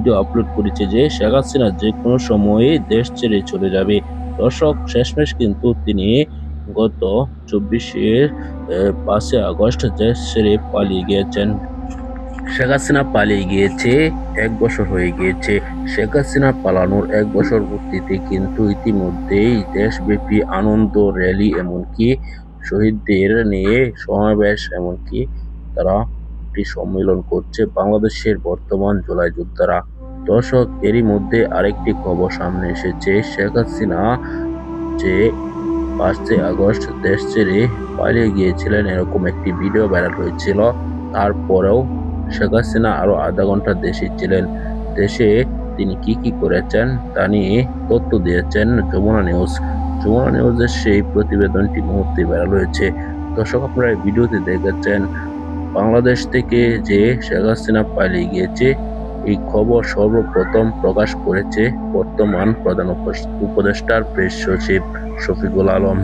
Video upload করেছে যে শেখ হাসিনা যে কোনো সময়ে দেশ ছেড়ে চলে যাবে। দর্শক, শেষমেশ কিন্তু তিনি গত চব্বিশে পাঁচই আগস্ট দেশ ছেড়ে পালিয়ে গিয়েছেন। শেখ হাসিনা পালিয়ে গিয়েছে, এক বছর হয়ে গিয়েছে। শেখ হাসিনা পালানোর এক বছর পূর্তিতে কিন্তু ইতিমধ্যেই দেশব্যাপী আনন্দ র্যালি এমনকি শহীদদের নিয়ে সমাবেশ এমনকি তারা একটি সম্মেলন করছে বাংলাদেশের বর্তমান জুলাই যোদ্ধারা। দর্শক, এরই মধ্যে আরেকটি খবর সামনে এসেছে। শেখ হাসিনা যে পাঁচই আগস্ট দেশ ছেড়ে পালিয়ে গিয়েছিলেন, এরকম একটি ভিডিও ভাইরাল হয়েছিল। তারপরেও শেখ হাসিনা আরও আধা ঘণ্টা দেশে ছিলেন। দেশে তিনি কি কি করেছেন তা নিয়ে তথ্য দিয়েছেন যমুনা নিউজ। যমুনা নিউজের সেই প্রতিবেদনটি মুহূর্তে ভাইরাল হয়েছে। দর্শক, আপনারা ভিডিওতে দেখেছেন। বাংলাদেশ থেকে যে শেখ হাসিনা পালিয়ে গিয়েছে এই খবর সর্বপ্রথম প্রকাশ করেছে বর্তমান প্রধান উপদেষ্টার প্রেস সচিব শফিকুল আলম।